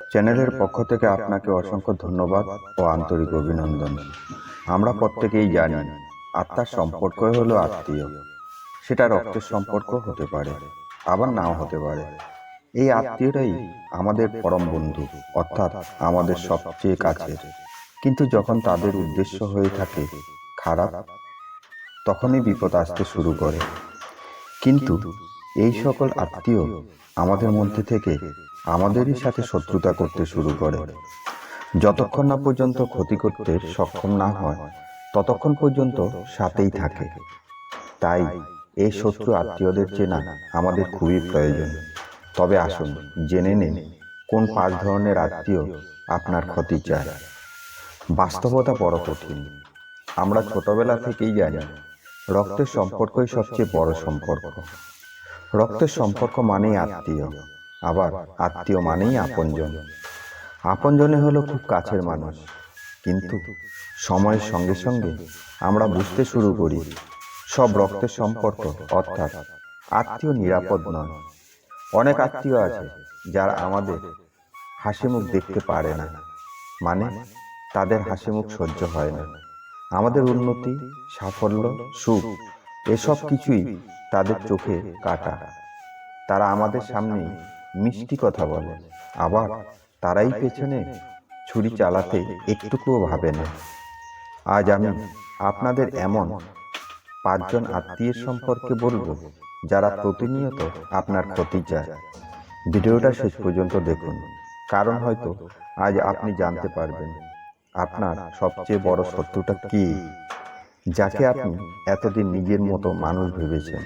চ্যানেলের পক্ষ থেকে আপনাকে অসংখ্য ধন্যবাদ ও আন্তরিক অভিনন্দন। আমরা প্রত্যেকেই জানি আত্মার সম্পর্কই হলো আত্মীয়। সেটা রক্তের সম্পর্ক হতে পারে আবার নাও হতে পারে। এই আত্মীয়রাই আমাদের পরম বন্ধু অর্থাৎ আমাদের সবচেয়ে কাছের। কিন্তু যখন তাদের উদ্দেশ্য হয়ে থাকে খারাপ তখনই বিপদ আসতে শুরু করে। কিন্তু এই সকল আত্মীয় আমাদের মধ্যে থেকে আমাদেরই সাথে শত্রুতা করতে শুরু করে। যতক্ষণ না পর্যন্ত ক্ষতি করতে সক্ষম না হয়, ততক্ষণ পর্যন্ত সাথেই থাকে। তাই এই শত্রু আত্মীয়দের চেনা আমাদের খুবই প্রয়োজন। তবে আসুন, জেনে নিন, কোন পাঁচ ধরনের আত্মীয় আপনার ক্ষতি চায়। বাস্তবতা বড় কঠিন। আমরা ছোটবেলা থেকেই জানি, রক্তের সম্পর্কই সবচেয়ে বড় সম্পর্ক। রক্তের সম্পর্ক মানেই আত্মীয়, আবার আত্মীয় মানেই আপনজন। আপনজনে হলো খুব কাছের মানুষ, কিন্তু সময়ের সঙ্গে সঙ্গে আমরা বুঝতে শুরু করি, সব রক্তের সম্পর্ক অর্থাৎ আত্মীয় নিরাপদ নয়। অনেক আত্মীয় আছে যারা আমাদের হাসি মুখ দেখতে পারে না মানে তাদের হাসি মুখ সহ্য হয় না। আমাদের উন্নতি, সাফল্য, সুখ এসব কিছুই তাদের চোখে কাটা। তারা আমাদের সামনে মিষ্টি কথা বলে। আবার তারাই পেছনে ছুরি চালাতে একটুকুও ভাবে না। আজ আমি আপনাদের এমন পাঁচজন আত্মীয়ের সম্পর্কে বলব, যারা প্রতিনিয়ত আপনার ক্ষতি চায়। ভিডিওটা শেষ পর্যন্ত দেখুন, কারণ হয়তো আজ আপনি জানতে পারবেন, আপনার সবচেয়ে বড় শত্রুটা কি? যাকে আপনি এতদিন নিজের মতো মানুষ ভেবেছেন।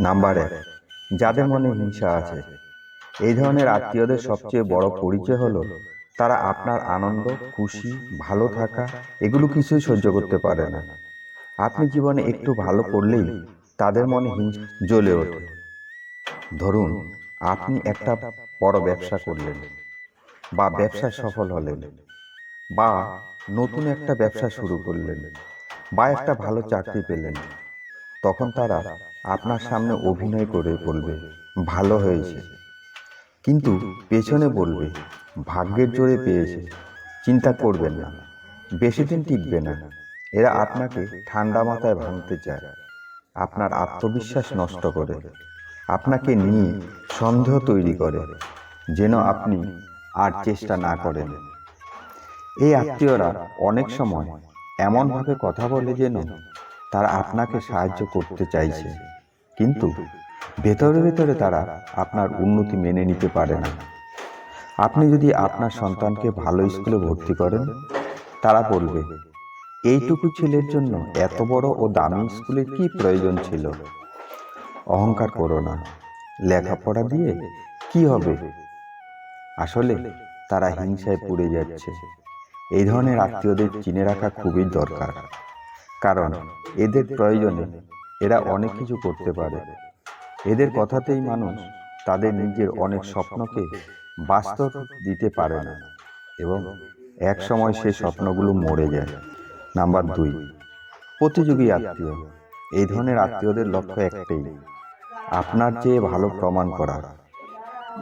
নাম্বার এক যাদের মনে হিংসা আছে। এই ধরনের আত্মীয়দের সবচেয়ে বড় পরিচয় হলো তারা আপনার আনন্দ খুশি ভালো থাকা এগুলো কিছুই সহ্য করতে পারে না। আপনি জীবনে একটু ভালো করলেই তাদের মনে হিংসা জ্বলে ওঠে। ধরুন আপনি একটা বড় ব্যবসা করলেন বা ব্যবসায় সফল হলেন বা নতুন একটা ব্যবসা শুরু করলেন। বা একটা ভালো চাকরি পেলেন। তখন তারা আপনার সামনে অভিনয় করে বলবে, ভালো হয়েছে। কিন্তু পেছনে বলবে, ভাগ্যের জোরে পেয়েছে। চিন্তা করবেন না, বেশি দিন টিকবে না। এরা আপনাকে ঠান্ডা মাথায় ভাঙতে চায়। আপনার আত্মবিশ্বাস নষ্ট করে। আপনাকে নিয়ে সন্দেহ তৈরি করে, যেন আপনি আর চেষ্টা না করেন। এই আত্মীয়রা অনেক সময় এমনভাবে কথা বলে যেন তারা আপনাকে সাহায্য করতে চাইছে। কিন্তু ভেতরে ভেতরে তারা আপনার উন্নতি মেনে নিতে পারে না। আপনি যদি আপনার সন্তানকে ভালো স্কুলে ভর্তি করেন, তারা বলবে, এইটুকু ছেলের জন্য এত বড় ও দামি স্কুলের কি প্রয়োজন ছিল? অহংকার করো না। লেখাপড়া দিয়ে কি হবে? আসলে তারা হিংসায় পুড়ে যাচ্ছে। এই ধরনের আত্মীয়দের চিনে রাখা খুবই দরকার। কারণ এদের প্রয়োজনে এরা অনেক কিছু করতে পারে। এদের কথাতেই মানুষ তাদের নিজের অনেক স্বপ্নকে বাস্তব দিতে পারে না এবং এক সময় সে স্বপ্নগুলো মরে যায়। নাম্বার দুই প্রতিযোগী আত্মীয়। এই ধরনের আত্মীয়দের লক্ষ্য একটাই আপনার চেয়ে ভালো প্রমাণ করা।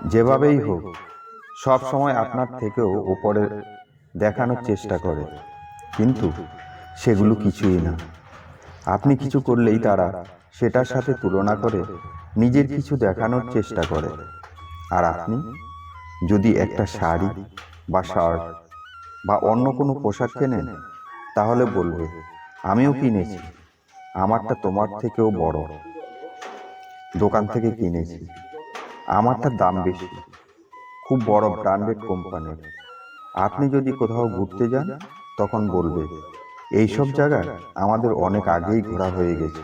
যেভাবেই হোক সব সময় আপনার থেকেও উপরে দেখানোর চেষ্টা করে। কিন্তু সেগুলো কিছুই না। আপনি কিছু করলেই তারা সেটার সাথে তুলনা করে নিজের কিছু দেখানোর চেষ্টা করে। আর আপনি যদি একটা শাড়ি বা শার্ট বা অন্য কোনো পোশাক কেনেন তাহলে বলবে আমিও কিনেছি। আমারটা তোমার থেকেও বড়। দোকান থেকে কিনেছি। আমারটার দাম বেশি। খুব বড় ব্র্যান্ডেড কোম্পানির আপনি যদি কোথাও ঘুরতে যান, তখন বলবে, এইসব জায়গায় আমাদের অনেক আগেই ঘোরা হয়ে গেছে।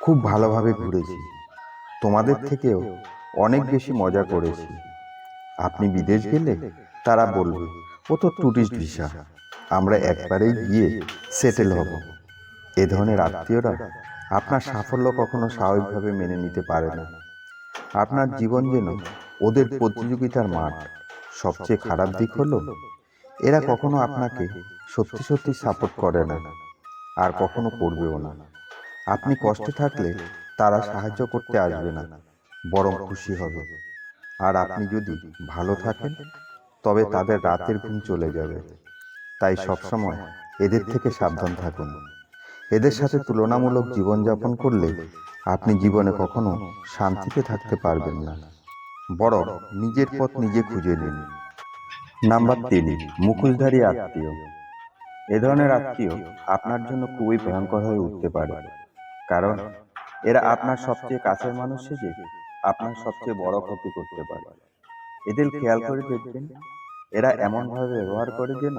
খুব ভালোভাবে ঘুরেছি। তোমাদের থেকেও অনেক বেশি মজা করেছি। আপনি বিদেশ গেলে তারা বলবে, ও তো ট্যুরিস্ট ভিসা আমরা একবারেই গিয়ে সেটেল হব। এ ধরনের আত্মীয়রা আপনার সাফল্য কখনো স্বাভাবিকভাবে মেনে নিতে পারে না। আপনার জীবন যেন ওদের প্রতিযোগিতার মাঠ। সবচেয়ে খারাপ দিক হলো এরা কখনো আপনাকে সত্যি সত্যি সাপোর্ট করে না। আর কখনো করবেও না। আপনি কষ্টে থাকলে তারা সাহায্য করতে আসবে না। বরং খুশি হবে। আর আপনি যদি ভালো থাকেন তবে তাদের রাতের ঘুম চলে যাবে। তাই সবসময় এদের থেকে সাবধান থাকুন। এদের সাথে তুলনামূলক জীবনযাপন করলে আপনি জীবনে কখনো শান্তিতে থাকতে পারবেন না। বরং নিজের পথ নিজে খুঁজে নিন। নাম্বার তিন, মুখোশধারী আত্মীয়। এ ধরনের আত্মীয় আপনার জন্য খুবই ভয়ঙ্কর হয়ে উঠতে পারে। কারণ এরা আপনার সবচেয়ে কাছের মানুষ সেজে আপনার সবচেয়ে বড় ক্ষতি করতে পারে। এদের খেয়াল করে দেখবেন, এরা এমনভাবে ব্যবহার করে যেন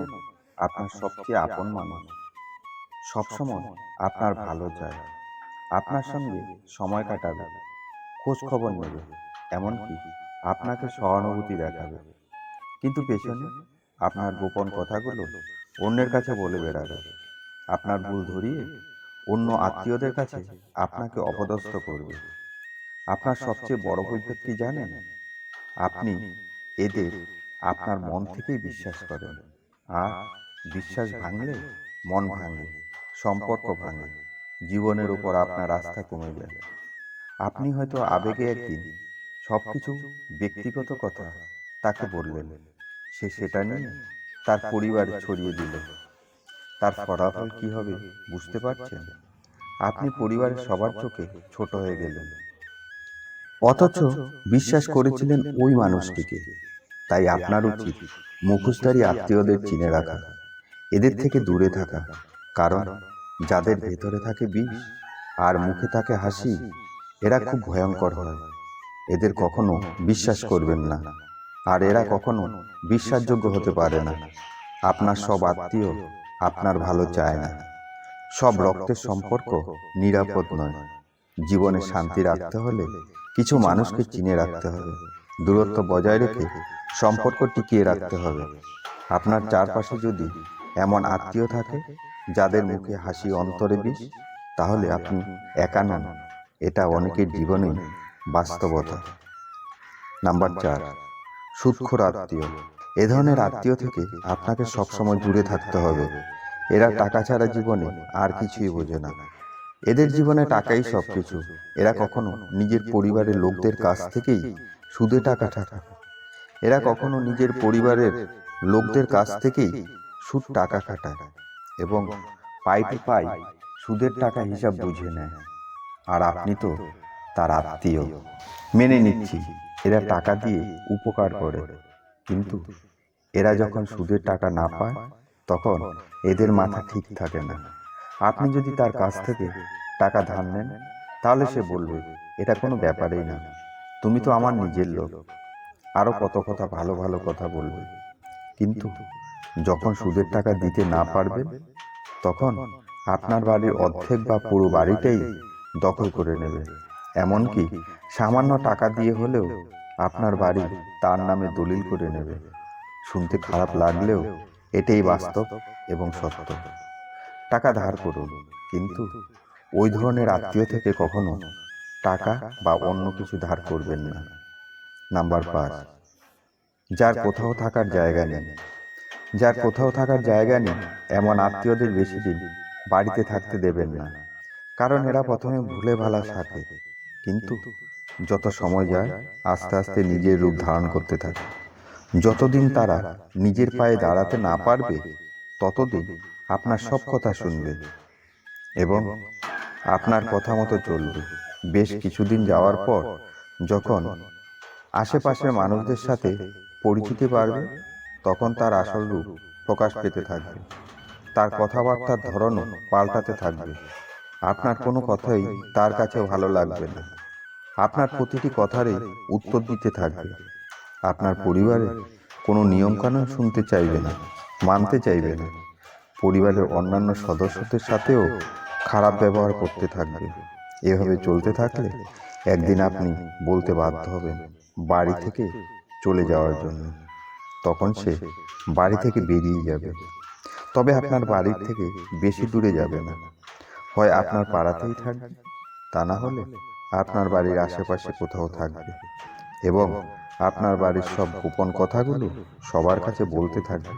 আপনার সবচেয়ে আপন মানুষ। সবসময় আপনার ভালো চায়। আপনার সঙ্গে সময় কাটাবে, খোঁজ খবর নেবে, এমনকি আপনাকে সহানুভূতি দেখাবে। কিন্তু পেছনে আপনার গোপন কথাগুলো অন্যের কাছে বলে বেড়াবে। আপনার ভুল ধরিয়ে অন্য আত্মীয়দের কাছে আপনাকে অপদস্থ করবে। আপনার সবচেয়ে বড় বৈঠক কি জানেন? আপনি এদের আপনার মন থেকেই বিশ্বাস করেন। আর বিশ্বাস ভাঙলে মন ভাঙে সম্পর্ক ভাঙে জীবনের উপর আপনার আস্থা কমে যায়। আপনি হয়তো আবেগে একদিন সব কিছু ব্যক্তিগত কথা তাকে বললেন। সে সেটা নিয়ে তার পরিবারে ছড়িয়ে দিল। তার ফলাফল কি হবে বুঝতে পারছেন? আপনি পরিবারের সবার চোখে ছোট হয়ে গেলেন। অথচ বিশ্বাস করেছিলেন ওই মানুষটিকে। তাই আপনার উচিত মুখোশধারী আত্মীয়দের চিনে রাখা, এদের থেকে দূরে থাকা। কারণ যাদের ভেতরে থাকে বিষ আর মুখে থাকে হাসি, এরা খুব ভয়ঙ্কর হয়। এদের কখনো বিশ্বাস করবেন না। আর এরা কখনো বিশ্বাসযোগ্য হতে পারে না। আপনার সব আত্মীয় আপনার ভালো চায় না। সব রক্তের সম্পর্ক নিরাপদ নয়। জীবনে শান্তি রাখতে হলে কিছু মানুষকে চিনে রাখতে হবে। দূরত্ব বজায় রেখে সম্পর্ক টিকিয়ে রাখতে হবে। আপনার চারপাশে যদি এমন আত্মীয় থাকে যাদের মুখে হাসি অন্তরে বিষ তাহলে আপনি একা নন। এটা অনেকের জীবনে বাস্তবতা। নাম্বার চার সুৎখোর আত্মীয়। এ ধরনের আত্মীয় থেকে আপনাকে সবসময় দূরে থাকতে হবে। এরা টাকা ছাড়া জীবনে আর কিছুই বোঝে না। এদের জীবনে টাকাই সব কিছু এরা কখনো নিজের পরিবারের লোকদের কাছ থেকেই সুদে টাকা টাকা এরা কখনো নিজের পরিবারের লোকদের কাছ থেকেই সুদ টাকা কাটায় এবং পাই টু পাই সুদের টাকা হিসাব বুঝে নেয়। আর আপনি তো তার আত্মীয়। মেনে নিচ্ছি, এরা টাকা দিয়ে উপকার করে। কিন্তু এরা যখন সুদের টাকা না পায়, তখন এদের মাথা ঠিক থাকে না। আপনি যদি তার কাছ থেকে টাকা ধার নেন, তাহলে সে বলবে, এটা কোনো ব্যাপারেই না। তুমি তো আমার নিজের লোক। আরও কত কথা ভালো ভালো কথা বলবে। কিন্তু যখন সুদের টাকা দিতে না পারবে, তখন আপনার বাড়ির অর্ধেক বা পুরো বাড়িটাই দখল করে নেবে। এমনকি সামান্য টাকা দিয়ে হলেও আপনার বাড়ি তার নামে দলিল করে নেবে। শুনতে খারাপ লাগলেও এটাই বাস্তব এবং সত্য। টাকা ধার করুন, কিন্তু ওই ধরনের আত্মীয় থেকে কখনো টাকা বা অন্য কিছু ধার করবেন না। নাম্বার পাঁচ, যার কোথাও থাকার জায়গা নেই। যার কোথাও থাকার জায়গা নেই, এমন আত্মীয়দের বেশি দিন বাড়িতে থাকতে দেবেন না। কারণ এরা প্রথমে ভুলে ভালা থাকে কিন্তু যত সময় যায় আস্তে আস্তে নিজের রূপ ধারণ করতে থাকে। যতদিন তারা নিজের পায়ে দাঁড়াতে না পারবে ততদিন আপনার সব কথা শুনবে এবং আপনার কথা মতো চলবে। বেশ কিছুদিন যাওয়ার পর যখন আশেপাশের মানুষদের সাথে পরিচিতি বাড়বে তখন তার আসল রূপ প্রকাশ পেতে থাকবে। তার কথাবার্তার ধরনও পাল্টাতে থাকবে। আপনার কোনো কথাই তার কাছে ভালো লাগবে না। আপনার প্রতিটি কথারই উত্তর দিতে থাকবে। আপনার পরিবারে কোনো নিয়মকানুন শুনতে চাইবে না, মানতে চাইবে না। পরিবারের অন্যান্য সদস্যদের সাথেও খারাপ ব্যবহার করতে থাকবে। এভাবে চলতে থাকলে একদিন আপনি বলতে বাধ্য হবেন বাড়ি থেকে চলে যাওয়ার জন্য। তখন সে বাড়ি থেকে বেরিয়ে যাবে। তবে আপনার বাড়ির থেকে বেশি দূরে যাবে না। হয় আপনার পাড়াতেই থাকবে। তা না হলে আপনার বাড়ির আশেপাশে কোথাও থাকবে। এবং আপনার বাড়ির সব গোপন কথাগুলো সবার কাছে বলতে থাকবে।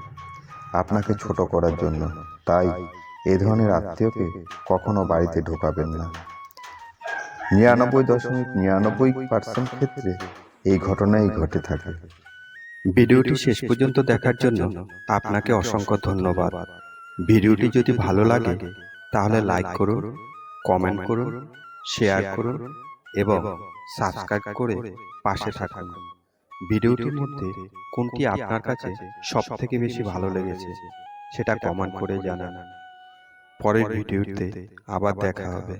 আপনাকে ছোট করার জন্য। তাই এ ধরনের আত্মীয়কে কখনো বাড়িতে ঢোকাবেন না। নিরানব্বই দশমিক নিরানব্বই পার্সেন্ট ক্ষেত্রে এই ঘটনাই ঘটে থাকে। ভিডিওটি শেষ পর্যন্ত দেখার জন্য আপনাকে অসংখ্য ধন্যবাদ। ভিডিওটি যদি ভালো লাগে তাহলে লাইক করুন কমেন্ট করুন শেয়ার করুন এবং সাবস্ক্রাইব করে পাশে থাকুন। ভিডিওটির মধ্যে কোনটি আপনার কাছে সব থেকে বেশি ভালো লেগেছে সেটা কমেন্ট করে জানান। পরের ভিডিওতে আবার দেখা হবে।